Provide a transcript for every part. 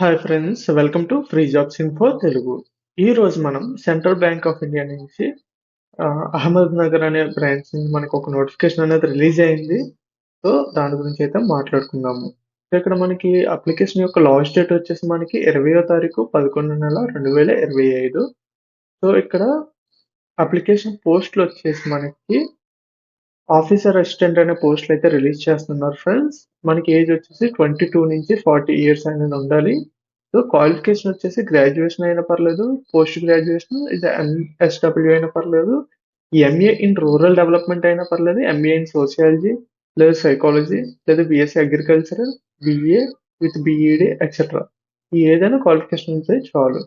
Hi friends welcome to free jobs info Telugu ఈ రోజు మనం సెంట్రల్ బ్యాంక్ ఆఫ్ ఇండియా నుంచి అహ్మద్ నగర్ అనే బ్రాంచ్ నుంచి మనకు ఒక నోటిఫికేషన్ అనేది రిలీజ్ అయింది. సో దాని గురించి అయితే మాట్లాడుకుందాము. సో ఇక్కడ మనకి అప్లికేషన్ యొక్క లాస్ట్ డేట్ వచ్చేసి మనకి ఇరవయో తారీఖు పదకొండు నెల రెండు వేల ఇరవై ఐదు. సో ఇక్కడ అప్లికేషన్ పోస్ట్లు వచ్చేసి మనకి ఆఫీసర్ అసిస్టెంట్ అనే పోస్టులు అయితే రిలీజ్ చేస్తున్నారు ఫ్రెండ్స్. మనకి ఏజ్ వచ్చేసి ట్వంటీ టూ నుంచి ఫార్టీ ఇయర్స్ అనేది ఉండాలి. సో క్వాలిఫికేషన్ వచ్చేసి గ్రాడ్యుయేషన్ అయినా పర్లేదు పోస్ట్ గ్రాడ్యుయేషన్ ఇది ఎస్డబ్ల్యూ అయినా పర్లేదు ఎంఏ ఇన్ రూరల్ డెవలప్మెంట్ అయినా పర్లేదు ఎంఏ ఇన్ సోషియాలజీ లేదా సైకాలజీ లేదా BSc agriculture BA with BEd etcetera ఈ ఏదైనా క్వాలిఫికేషన్ ఉంటే చాలు.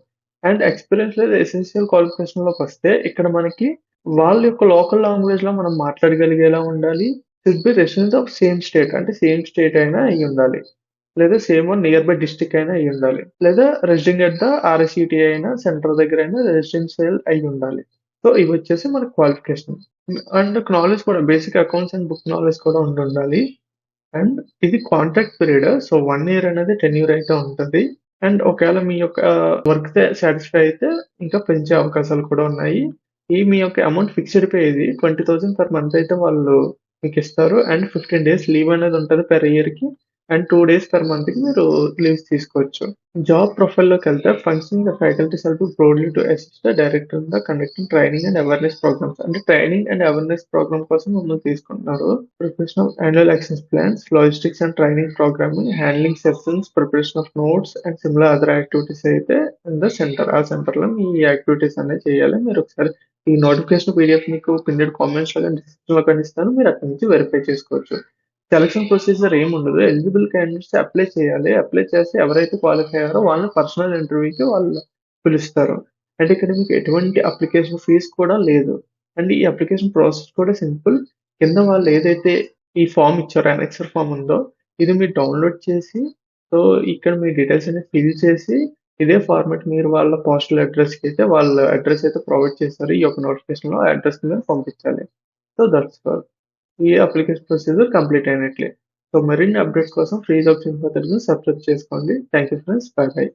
అండ్ ఎక్స్పీరియన్స్ లేదా ఎసెన్షియల్ క్వాలిఫికేషన్లోకి వస్తే ఇక్కడ మనకి వాళ్ళ యొక్క లోకల్ లాంగ్వేజ్లో మనం మాట్లాడగలిగేలా ఉండాలి. Should be resident of same state అంటే సేమ్ స్టేట్ అయినా అయి ఉండాలి. లేదా సేమ్ నియర్ బై డిస్టిక్ అయినా అయి ఉండాలి. లేదా రెసిడెంట్ ఎట్ ద ఆర్ఎస్ఈటీ అయినా సెంటర్ దగ్గర అయినా రెసిడెన్షియల్ అయి ఉండాలి. సో ఇవి వచ్చేసి మన క్వాలిఫికేషన్ అండ్ నాలెడ్జ్ కూడా basic accounts and book knowledge కూడా ఉండి ఉండాలి. అండ్ ఇది contract period so one year అనేది టెన్ ఇయర్ అయితే ఉంటుంది. అండ్ ఒకవేళ మీ యొక్క uh, వర్క్ సాటిస్ఫై అయితే ఇంకా పెంచే అవకాశాలు కూడా ఉన్నాయి. ఈ మీ యొక్క అమౌంట్ ఫిక్స్డ్ పే ఇది ట్వంటీ థౌసండ్ పర్ మంత్ అయితే వాళ్ళు మీకు ఇస్తారు. అండ్ ఫిఫ్టీన్ డేస్ లీవ్ అనేది ఉంటుంది పర్ ఇయర్కి. అండ్ టూ డేస్ పర్ మంత్కి మీరు లీవ్స్ తీసుకోవచ్చు. జాబ్ ప్రొఫైల్లోకి వెళ్తే function the faculty self broadly to assist the director the conducting training and awareness programmes అంటే ట్రైనింగ్ అండ్ అవేర్నెస్ ప్రోగ్రామ్ కోసం మమ్మల్ని తీసుకుంటున్నారు. Preparation of annual actions plans logistics and training programming handling sessions preparation of notes and similar other activities అయితే in the centre ఆ సెంటర్లో మీ activities అనేది చేయాలి. మీరు ఒకసారి ఈ నోటిఫికేషన్ పీడిఎఫ్ మీకు పిన్నెడ్ కామెంట్స్లో కానీ కానీ ఇస్తాను. మీరు అక్కడి నుంచి వెరిఫై చేసుకోవచ్చు. సెలక్షన్ ప్రొసీజర్ ఏముండదు. ఉండదు ఎలిజిబుల్ క్యాండిడేట్స్ అప్లై చేయాలి. అప్లై చేసి ఎవరైతే క్వాలిఫై అయ్యారో వాళ్ళని పర్సనల్ ఇంటర్వ్యూకి వాళ్ళు పిలుస్తారు. అంటే ఇక్కడ మీకు ఎటువంటి అప్లికేషన్ ఫీజ్ కూడా లేదు. అండ్ ఈ అప్లికేషన్ ప్రాసెస్ కూడా సింపుల్ కింద వాళ్ళు ఏదైతే ఈ ఫామ్ ఇచ్చారో అనెక్సర్ ఫామ్ ఉందో ఇది మీరు డౌన్లోడ్ చేసి సో ఇక్కడ మీ డీటెయిల్స్ అనేది ఫిల్ చేసి ఇదే ఫార్మాట్ మీరు వాళ్ళ పోస్టల్ అడ్రస్కి అయితే వాళ్ళ అడ్రస్ అయితే ప్రొవైడ్ చేస్తారు. ఈ యొక్క నోటిఫికేషన్లో అడ్రస్ మీద పంపించాలి. సో దట్స్ ఫర్ ఈ అప్లికేషన్ ప్రొసీజర్ కంప్లీట్ అయినట్లే. సో మరిన్ని అప్డేట్స్ కోసం free jobs info Telugu subscribe చేసుకోండి. Thank you friends. Bye bye.